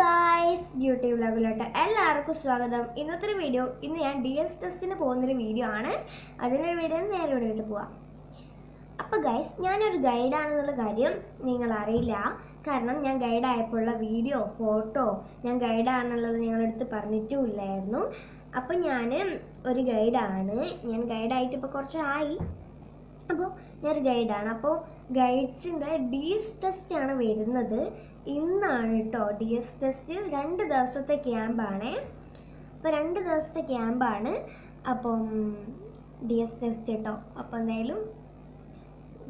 Guys YouTube വ്ലോഗിലോട്ട് എല്ലാവർക്കും സ്വാഗതം. ഇന്നത്തെ ഒരു വീഡിയോ ഇന്ന് ഞാൻ ഡി എസ് ടെസ്റ്റിന് പോകുന്നൊരു വീഡിയോ ആണ്. അതിനൊരു വീഡിയോ നേരെ വീഡിയോട്ട് പോവാം. അപ്പോൾ ഗൈസ് ഞാനൊരു ഗൈഡാണെന്നുള്ള കാര്യം നിങ്ങൾ അറിയില്ല കാരണം ഞാൻ ഗൈഡായപ്പോഴുള്ള വീഡിയോ ഫോട്ടോ ഞാൻ ഗൈഡാണെന്നുള്ളത് നിങ്ങളെടുത്ത് പറഞ്ഞിട്ടും ഇല്ലായിരുന്നു അപ്പോൾ ഞാൻ ഒരു ഗൈഡാണ് ഞാൻ ഗൈഡായിട്ട് ഇപ്പോൾ കുറച്ചായി. അപ്പോൾ ഞാനൊരു ഗൈഡാണ് അപ്പോൾ ഗൈഡ്സിന്റെ ഡി എസ് ടെസ്റ്റ് ആണ് വരുന്നത്. ഇന്നാണ് കേട്ടോ ഡി എസ് ടെസ്റ്റ് രണ്ട് ദിവസത്തെ ക്യാമ്പാണേ അപ്പോൾ രണ്ട് ദിവസത്തെ ക്യാമ്പാണ് അപ്പം ഡി എസ് ടെസ്റ്റ് കേട്ടോ അപ്പോൾ എന്തായാലും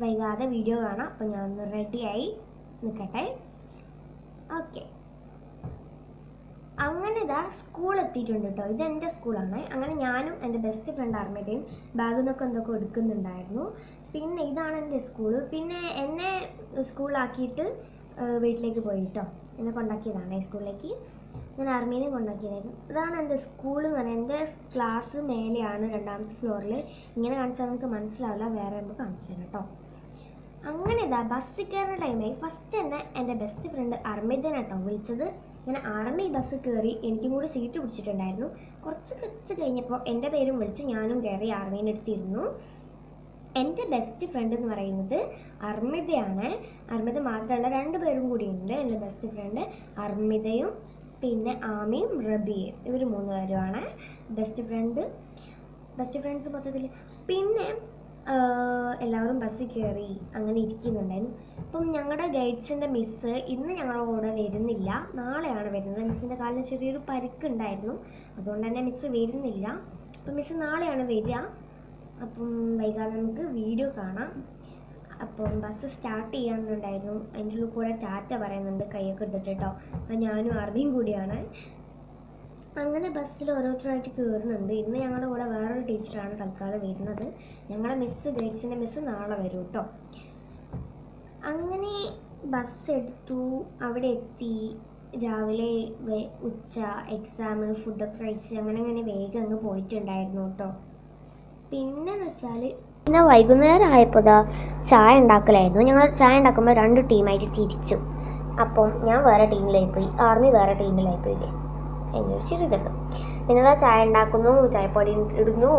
വൈകാതെ വീഡിയോ കാണാം. അപ്പോൾ ഞാൻ റെഡിയായി നിൽക്കട്ടെ ഓക്കെ അങ്ങനെ ഇതാ സ്കൂൾ എത്തിയിട്ടുണ്ട് കേട്ടോ ഇത് എന്റെ സ്കൂളാണ് അങ്ങനെ ഞാനും എന്റെ ബെസ്റ്റ് ഫ്രണ്ട് അർമ്മയുടെയും ബാഗിൽ നിന്നൊക്കെ എന്തൊക്കെ എടുക്കുന്നുണ്ടായിരുന്നു. പിന്നെ ഇതാണ് എന്റെ സ്കൂൾ പിന്നെ എന്നെ സ്കൂളാക്കിയിട്ട് വീട്ടിലേക്ക് പോയി കേട്ടോ എന്നെ കൊണ്ടാക്കിയതാണ് സ്കൂളിലേക്ക് ഞാൻ ആർമീനെ കൊണ്ടാക്കിയതായിരുന്നു. ഇതാണ് എന്റെ സ്കൂൾ എന്ന് പറയുന്നത് എന്റെ ക്ലാസ് മേലെയാണ് രണ്ടാമത്തെ ഫ്ലോറിൽ ഇങ്ങനെ കാണിച്ചാൽ നമുക്ക് മനസ്സിലാവില്ല. വേറെ നമുക്ക് കാണിച്ചു തരാം കേട്ടോ അങ്ങനെ ഇതാ ബസ്സിൽ കയറുന്ന ടൈമായി ഫസ്റ്റ് തന്നെ എന്റെ ബെസ്റ്റ് ഫ്രണ്ട് അർമിതനെ കേട്ടോ വിളിച്ചത്. ഞാൻ ആർമി ബസ് കയറി എനിക്കും കൂടി സീറ്റ് പിടിച്ചിട്ടുണ്ടായിരുന്നു. കുറച്ച് കുറച്ച് കഴിഞ്ഞപ്പോൾ എന്റെ പേരും വിളിച്ച് ഞാനും കയറി ആർമീന്റെ അടുത്തിരുന്നു എന്റെ ബെസ്റ്റ് ഫ്രണ്ട് എന്ന് പറയുന്നത് അർമിതയാണ്. അർമിത മാത്രമല്ല രണ്ട് പേരും കൂടിയുണ്ട് എന്റെ ബെസ്റ്റ് ഫ്രണ്ട് അർമിതയും പിന്നെ ആമിയും റബിയും. ഇവർ മൂന്ന് പേരുമാണ് ബെസ്റ്റ് ഫ്രണ്ട് ബെസ്റ്റ് ഫ്രണ്ട്സ് മൊത്തത്തിൽ പിന്നെ എല്ലാവരും ബസ്സിൽ കയറി അങ്ങനെ ഇരിക്കുന്നുണ്ടായിരുന്നു അപ്പം ഞങ്ങളുടെ ഗൈഡ്സിന്റെ മിസ്സ് ഇന്ന് ഞങ്ങളുടെ കൂടെ വരുന്നില്ല. നാളെയാണ് വരുന്നത്. മിസ്സിന്റെ കാലിന് ചെറിയൊരു പരിക്കുണ്ടായിരുന്നു. അതുകൊണ്ട് തന്നെ മിസ്സ് വരുന്നില്ല. അപ്പം മിസ്സ് നാളെയാണ് വരിക. അപ്പം വൈകാതെ നമുക്ക് വീഡിയോ കാണാം. അപ്പം ബസ് സ്റ്റാർട്ട് ചെയ്യാനുണ്ടായിരുന്നു. അതിന്റെ ഉള്ളിൽ കൂടെ ടാറ്റ പറയുന്നുണ്ട് കൈയൊക്കെ എടുത്തിട്ട് കേട്ടോ. അപ്പം ഞാനും ആർമിയും കൂടിയാണ്. അങ്ങനെ ബസ്സിൽ ഓരോരുത്തരായിട്ട് കയറുന്നുണ്ട്. ഇന്ന് ഞങ്ങളുടെ കൂടെ വേറൊരു ടീച്ചറാണ് തൽക്കാലം വരുന്നത്. ഞങ്ങളെ മിസ് ഗൈഡ്സിന്റെ മിസ് നാളെ വരും കേട്ടോ അങ്ങനെ ബസ് എടുത്തു. അവിടെ എത്തി. രാവിലെ ഉച്ച എക്സാം ഫുഡൊക്കെ കഴിച്ച് അങ്ങനെ അങ്ങനെ വേഗം അങ്ങ് പോയിട്ടുണ്ടായിരുന്നു കേട്ടോ പിന്നെന്ന് വെച്ചാൽ പിന്നെ വൈകുന്നേരം ആയപ്പോൾ ചായ ഉണ്ടാക്കലായിരുന്നു. ഞങ്ങൾ ചായ ഉണ്ടാക്കുമ്പോൾ രണ്ട് ടീമായിട്ട് തിരിച്ചു. അപ്പം ഞാൻ വേറെ ടീമിലായി പോയി. ആർമി വേറെ ടീമിലായി പോയി. എന്നൊരു എന്നാ ചായ ഉണ്ടാക്കുന്നു ചായപ്പൊടി ഇടുന്നു.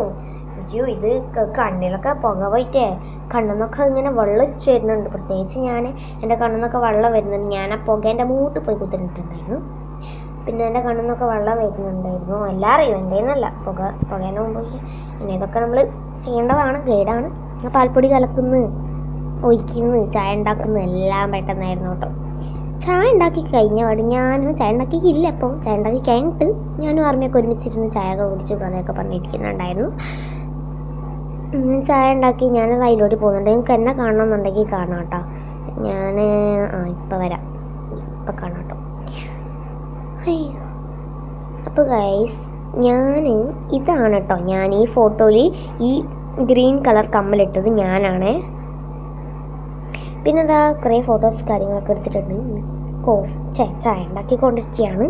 അയ്യോ ഇത് കണ്ണിലൊക്കെ പുക പോയിട്ടേ. കണ്ണെന്നൊക്കെ ഇങ്ങനെ വെള്ളം വരുന്നുണ്ട്. പ്രത്യേകിച്ച് ഞാൻ എന്റെ കണ്ണെന്നൊക്കെ വെള്ളം വരുന്നുണ്ട്. ഞാൻ ആ പുക എന്റെ മൂട്ട് പോയി കുത്തിട്ടുണ്ടായിരുന്നു പിന്നെ എന്റെ കണ്ണെന്നൊക്കെ വെള്ളം വരുന്നുണ്ടായിരുന്നു. എല്ലാം അറിയും എന്റെ എന്നല്ല. പുക പുകേന്റെ മുമ്പ് പിന്നെ ഇതൊക്കെ നമ്മൾ ചെയ്യേണ്ടതാണ് ഗൈഡാണ് പാൽപ്പൊടി കലക്കുന്നു ഒഴിക്കുന്നു ചായ ഉണ്ടാക്കുന്നു എല്ലാം പെട്ടെന്നായിരുന്നു കേട്ടോ. ചായ ഉണ്ടാക്കി കഴിഞ്ഞ. പാട് ഞാനും ചായ ഉണ്ടാക്കിയില്ല അപ്പോൾ ചായ ഉണ്ടാക്കി കഴിഞ്ഞിട്ട് ഞാനും ആർമിയൊക്കെ ഒരുമിച്ചിരുന്ന് ചായ ഒക്കെ കുടിച്ചു കഥയൊക്കെ പറഞ്ഞിരിക്കുന്നുണ്ടായിരുന്നു. ചായ ഉണ്ടാക്കി ഞാൻ വയലോട്ട് പോകുന്നുണ്ട്. നിങ്ങൾക്ക് എന്നെ കാണണമെന്നുണ്ടെങ്കിൽ കാണാം കേട്ടോ. ഞാൻ ആ ഇപ്പം വരാം. ഇപ്പം കാണാം കേട്ടോ. അപ്പോൾ ഗൈസ് ഞാൻ ഇതാണ് കേട്ടോ. ഞാൻ ഈ ഫോട്ടോയിൽ ഈ ഗ്രീൻ കളർ കമ്മലിട്ടത് ഞാനാണ്. പിന്നെ ഇതാ കുറേ ഫോട്ടോസ് കാര്യങ്ങളൊക്കെ എടുത്തിട്ടുണ്ട്. കോഫ് ചേ ചായ ഉണ്ടാക്കിക്കൊണ്ടിരിക്കുകയാണ്.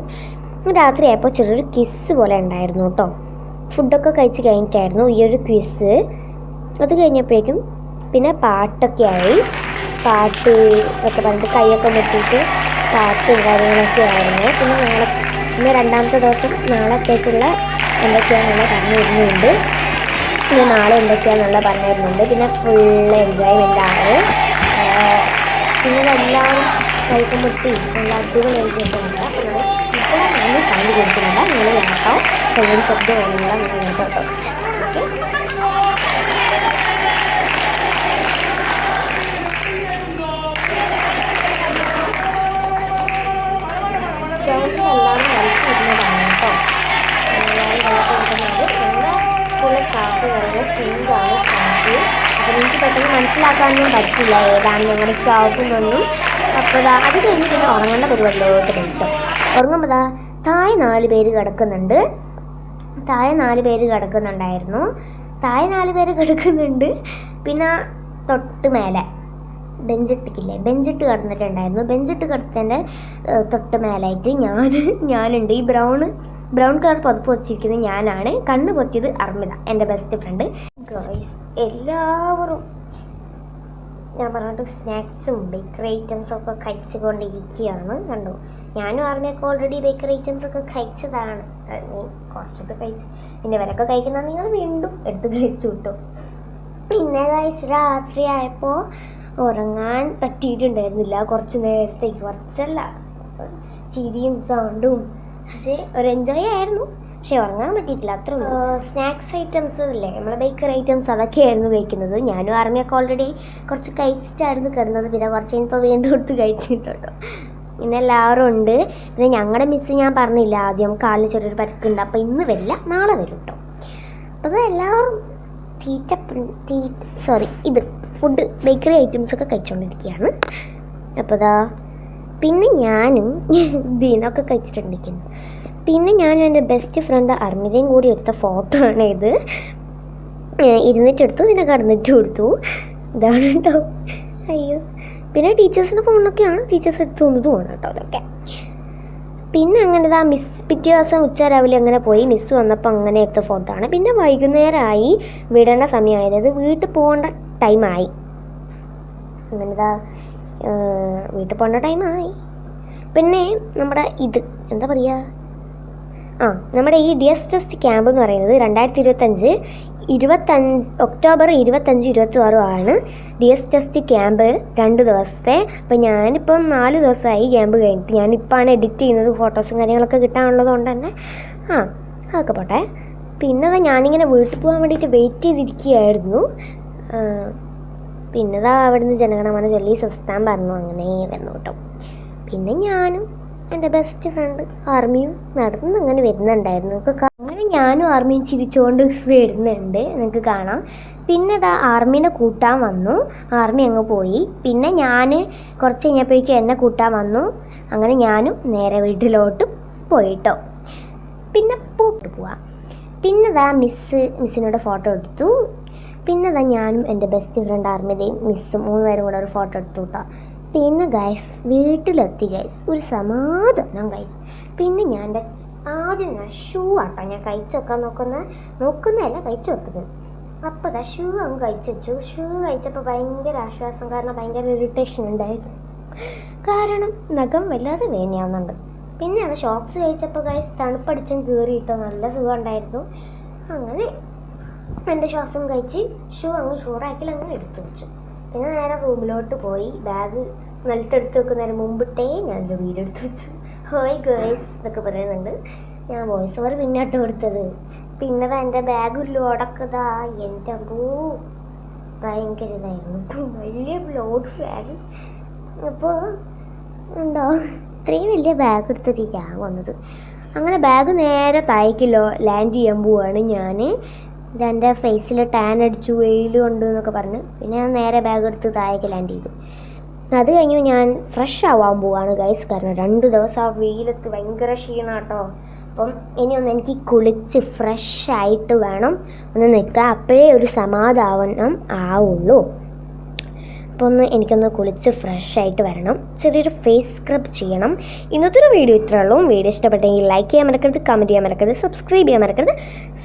രാത്രി ആയപ്പോൾ ചെറിയൊരു കിസ് പോലെ ഉണ്ടായിരുന്നു കേട്ടോ. ഫുഡൊക്കെ കഴിച്ച് കഴിഞ്ഞിട്ടായിരുന്നു ഈ ഒരു ക്വിസ് അത് കഴിഞ്ഞപ്പോഴേക്കും പിന്നെ പാട്ടൊക്കെ ആയി. പാട്ട് ഒക്കെ പറഞ്ഞിട്ട് കൈയൊക്കെ മുട്ടിയിട്ട് പാട്ടും കാര്യങ്ങളൊക്കെ ആയിരുന്നു. പിന്നെ നാളെ പിന്നെ രണ്ടാമത്തെ ദിവസം നാളത്തേക്കുള്ള എന്തൊക്കെയാണെന്നുള്ള പറഞ്ഞു തരുന്നുണ്ട് പിന്നെ നാളെ എന്തൊക്കെയാണെന്നുള്ള പറഞ്ഞു തരുന്നുണ്ട് പിന്നെ ഫുള്ള് എൻജോയ്മെന്റ് ആണ്. പിന്നെ എല്ലാവരും കൈക്ക് മുട്ടി നല്ല അടിപൊളിയായിട്ടുണ്ട് അപ്പോൾ നമ്മൾ ഇപ്പോൾ നമ്മൾ കണ്ടു കൊടുക്കുന്നില്ല. നിങ്ങൾ കേട്ടോ കയ്യിൽ ശബ്ദം വേണമെങ്കിൽ നിങ്ങൾ കേട്ടോ. മനസ്സിലാക്കാനൊന്നും പറ്റില്ല. ഏതാണ് ഞങ്ങളുടെ എന്നൊന്നും അപ്പോൾ അത് കഴിഞ്ഞ് പിന്നെ ഉറങ്ങേണ്ട പരിപാടിയിലോട്ട് കേട്ടോ ഉറങ്ങുമ്പോൾ താഴെ നാല് പേര് കിടക്കുന്നുണ്ട്. താഴെ നാല് പേര് കിടക്കുന്നുണ്ടായിരുന്നു. താഴെ നാല് പേര് കിടക്കുന്നുണ്ട്. പിന്നെ തൊട്ട് മേലെ. ബെഞ്ചിട്ടിക്കില്ലേ ബെഞ്ചിട്ട് കിടന്നിട്ടുണ്ടായിരുന്നു. ബെഞ്ചിട്ട് കിടത്തതിന്റെ ഏഹ്, തൊട്ട് മേലായിട്ട് ഞാൻ ഞാനുണ്ട്. ഈ ബ്രൗൺ ബ്രൗൺ കളർ പുതപ്പ് വെച്ചിരിക്കുന്നത് ഞാനാണ്. കണ്ണ് പൊത്തിയത് അർമിത എന്റെ ബെസ്റ്റ് ഫ്രണ്ട്. ഗേൾസ് എല്ലാവരും ഞാൻ പറഞ്ഞിട്ട് സ്നാക്സും ബേക്കറി ഐറ്റംസ് ഒക്കെ കഴിച്ചുകൊണ്ടിരിക്കുകയാണ്. കണ്ടു? ഞാനും അറിഞ്ഞൊക്കെ ഓൾറെഡി ബേക്കറി ഐറ്റംസ് ഒക്കെ കഴിച്ചതാണ്. മീൻസ് കുറച്ചൊക്കെ കഴിച്ചു. പിന്നെ ഇവരൊക്കെ കഴിക്കുന്ന നിങ്ങൾ വീണ്ടും എടുത്ത് കഴിച്ചു കിട്ടും. പിന്നെ രാത്രി ആയപ്പോൾ ഉറങ്ങാൻ പറ്റിയിട്ടുണ്ടായിരുന്നില്ല. കുറച്ച് നേരത്തേക്ക്. കുറച്ചല്ല ചിരിയും സൗണ്ടും പക്ഷേ ഒരു എൻജോയ് ആയിരുന്നു. പക്ഷെ ഉറങ്ങാൻ പറ്റിയിട്ടില്ല അത്രേ സ്നാക്സ് ഐറ്റംസ് ഇല്ലേ? നമ്മളെ ബേക്കറി ഐറ്റംസ് അതൊക്കെയായിരുന്നു കഴിക്കുന്നത്. ഞാനും ആർമിയൊക്കെ ഓൾറെഡി കുറച്ച് കഴിച്ചിട്ടായിരുന്നു കിടന്നത്. പിന്നെ കുറച്ച് കഴിഞ്ഞപ്പോൾ വീണ്ടും എടുത്ത് കഴിച്ചിട്ടുണ്ടോ. പിന്നെ എല്ലാവരും ഉണ്ട്. പിന്നെ ഞങ്ങളുടെ മിസ് ഞാൻ പറഞ്ഞില്ല ആദ്യം കാലിൽ ചെറിയൊരു പരക്കുണ്ട്. അപ്പോൾ ഇന്ന് വരില്ല നാളെ വരും കേട്ടോ അപ്പോൾ എല്ലാവരും തീറ്റ തീ സോറി ഇത് ഫുഡ് ബേക്കറി ഐറ്റംസ് ഒക്കെ കഴിച്ചുകൊണ്ടിരിക്കുകയാണ് അപ്പോൾ ഇതാ പിന്നെ ഞാനും ദീനൊക്കെ കഴിച്ചിട്ടുണ്ടിരിക്കുന്നു. പിന്നെ ഞാൻ എന്റെ ബെസ്റ്റ് ഫ്രണ്ട് അർമിതയും കൂടി എടുത്ത ഫോട്ടോ ആണ് ഇത്. ഇരുന്നിട്ടെടുത്തു പിന്നെ കടന്നിട്ട് കൊടുത്തു ഇതാണ് കേട്ടോ അയ്യോ. പിന്നെ ടീച്ചേഴ്സിന്റെ ഫോണിലൊക്കെയാണ് ടീച്ചേഴ്സ് എടുത്തു തന്നതുമാണ് കേട്ടോ അതൊക്കെ. പിന്നെ അങ്ങനെ ഇതാ മിസ് പിറ്റേ ദിവസം ഉച്ച രാവിലെ അങ്ങനെ പോയി. മിസ് വന്നപ്പോൾ അങ്ങനെ എടുത്ത ഫോട്ടോ ആണ്. പിന്നെ വൈകുന്നേരമായി വിടേണ്ട സമയമായത്. അത് വീട്ടിൽ പോകേണ്ട ടൈമായി അങ്ങനെ ഇതാ വീട്ടിൽ പോകേണ്ട ടൈമായി പിന്നെ നമ്മുടെ ഇത് എന്താ പറയുക ആ നമ്മുടെ ഈ ഡി എസ് ടെസ്റ്റ് ക്യാമ്പ് എന്ന് പറയുന്നത് രണ്ടായിരത്തി ഇരുപത്തഞ്ച് ഇരുപത്തഞ്ച് ഒക്ടോബർ ഇരുപത്തഞ്ച് ഇരുപത്തി ആറും ആണ് ഡി എസ് ടെസ്റ്റ് ക്യാമ്പ് രണ്ട് ദിവസത്തെ. അപ്പം ഞാനിപ്പം നാല് ദിവസമായി ക്യാമ്പ് കഴിഞ്ഞിട്ട്. ഞാനിപ്പോഴാണ് എഡിറ്റ് ചെയ്യുന്നത് ഫോട്ടോസും കാര്യങ്ങളൊക്കെ കിട്ടാനുള്ളത് കൊണ്ട് തന്നെ. ആ അതൊക്കെ പോട്ടെ. പിന്നെ ഞാനിങ്ങനെ വീട്ടിൽ പോകാൻ വേണ്ടിയിട്ട് വെയിറ്റ് ചെയ്തിരിക്കുകയായിരുന്നു. പിന്നെതാ അവിടുന്ന് ജനഗണമന ചൊല്ലി സ്വസ്ഥാൻ പറഞ്ഞു അങ്ങനെ വന്നു കേട്ടോ. പിന്നെ ഞാനും എന്റെ ബെസ്റ്റ് ഫ്രണ്ട് ആർമിയും നടന്ന് അങ്ങനെ വരുന്നുണ്ടായിരുന്നു. നമുക്ക് അങ്ങനെ ഞാനും ആർമിയും ചിരിച്ചുകൊണ്ട് വരുന്നുണ്ട്. നിങ്ങൾക്ക് കാണാം. പിന്നെ ഇതാ ആർമീനെ കൂട്ടാൻ വന്നു. ആർമി അങ്ങ് പോയി. പിന്നെ ഞാൻ കുറച്ച് കഴിഞ്ഞപ്പോഴേക്കും എന്നെ കൂട്ടാൻ വന്നു. അങ്ങനെ ഞാനും നേരെ വീട്ടിലോട്ട് പോയിട്ടോ. പിന്നെ പോയിട്ട് പോവാം. പിന്നെ ഇതാ മിസ്സ് മിസ്സിനോട് ഫോട്ടോ എടുത്തു. പിന്നെ ഇതാ ഞാനും എന്റെ ബെസ്റ്റ് ഫ്രണ്ട് ആർമിതയും മിസ്സും മൂന്ന് പേരും കൂടെ ഒരു ഫോട്ടോ എടുത്തു കേട്ടോ പിന്നെ ഗൈസ് വീട്ടിലെത്തി ഗൈസ് ഒരു സമാധാനം ഗൈസ് പിന്നെ ഞാൻ എന്റെ ആദ്യം ഞാൻ ഷൂ ആട്ടോ ഞാൻ കഴിച്ചു വെക്കാൻ നോക്കുന്ന നോക്കുന്നതല്ല കഴിച്ചു വെക്കുന്നത്. അപ്പോൾ ദാ ഷൂ അങ്ങ് കഴിച്ചു വെച്ചു. ഷൂ കഴിച്ചപ്പോൾ ഭയങ്കര ആശ്വാസം കാരണം ഭയങ്കര ഇറിറ്റേഷൻ ഉണ്ടായിരുന്നു. കാരണം നഖം വല്ലാതെ വേനയാവുന്നുണ്ട് പിന്നെ അത് ഷോക്സ് കഴിച്ചപ്പോൾ ഗൈസ് തണുപ്പടിച്ചും കീറിയിട്ടോ നല്ല സുഖം ഉണ്ടായിരുന്നു. അങ്ങനെ എന്റെ ശ്വാസം കഴിച്ച് ഷൂ അങ്ങ് ഷൂറാക്കിൽ അങ്ങ് എടുത്തു വെച്ചു. പിന്നെ നേരെ റൂമിലോട്ട് പോയി ബാഗ് നിലത്തെടുത്ത് വെക്കുന്നതിന് മുമ്പിട്ടേ ഞാനൊരു വീഡിയോ എടുത്ത് വെച്ചു. ഹോയ് ഗേൾസ് എന്നൊക്കെ പറയുന്നുണ്ട്. ഞാൻ വോയിസ് ഓവർ പിന്നോട്ട് കൊടുത്തത് പിന്നെ എന്റെ ബാഗ് ലോഡൊക്കെ ഇതാ എന്റെ അമ്പൂ ഭയങ്കര ഇതായിരുന്നു. വലിയ ലോഡ് ബാഗ് അപ്പോൾ ഉണ്ടോ ഇത്രയും വലിയ ബാഗ് എടുത്തിട്ട് ഞാൻ വന്നത്. അങ്ങനെ ബാഗ് നേരെ താഴേക്ക് ലോ ലാൻഡ് ചെയ്യാൻ പോവാണ് ഞാൻ ഇതെന്റെ ഫേസിൽ ടാൻ അടിച്ചു വെയിൽ കൊണ്ട് എന്നൊക്കെ പറഞ്ഞ്. പിന്നെ ഞാൻ നേരെ ബാഗ് എടുത്ത് താഴേക്ക് ലാൻഡ് ചെയ്തു. അത് കഴിഞ്ഞ് ഞാൻ ഫ്രഷ് ആവാൻ പോവാണ് ഗൈസ് കാരണം രണ്ട് ദിവസം ആ വെയിലത്ത് ഭയങ്കര ക്ഷീണാട്ടോ അപ്പം ഇനി ഒന്ന് എനിക്ക് കുളിച്ച് ഫ്രഷ് ആയിട്ട് വേണം. ഒന്ന് നിൽക്കുക അപ്പോഴേ ഒരു സമാധാനം ആവുള്ളൂ. അപ്പോൾ ഒന്ന് എനിക്കൊന്ന് കുളിച്ച് ഫ്രഷ് ആയിട്ട് വരണം. ചെറിയൊരു ഫേസ് സ്ക്രബ് ചെയ്യണം. ഇന്നത്തെ ഒരു വീഡിയോ ഇത്രേ ഉള്ളൂ. വീഡിയോ ഇഷ്ടപ്പെട്ടെങ്കിൽ ലൈക്ക് ചെയ്യാൻ മറക്കരുത് കമന്റ് ചെയ്യാൻ മറക്കരുത് സബ്സ്ക്രൈബ് ചെയ്യാൻ മറക്കരുത്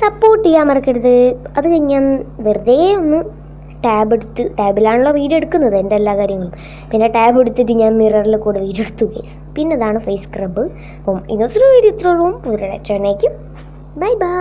സപ്പോർട്ട് ചെയ്യാൻ മറക്കരുത്. അത് കഴിഞ്ഞ് ഞാൻ വെറുതെ ഒന്ന് ടാബ് എടുത്ത് ടാബിലാണല്ലോ വീഡിയോ എടുക്കുന്നത് എന്റെ എല്ലാ കാര്യങ്ങളും. പിന്നെ ടാബ് എടുത്തിട്ട് ഞാൻ മിററിൽ കൂടെ വീഡിയോ എടുത്തു ഗൈസ് പിന്നെ അതാണ് ഫേസ് സ്ക്രബ് അപ്പം ഇന്നത്തെ ഒരു വീഡിയോ ഇത്രേ ഉള്ളൂ. പുതിയ ബൈ ബൈ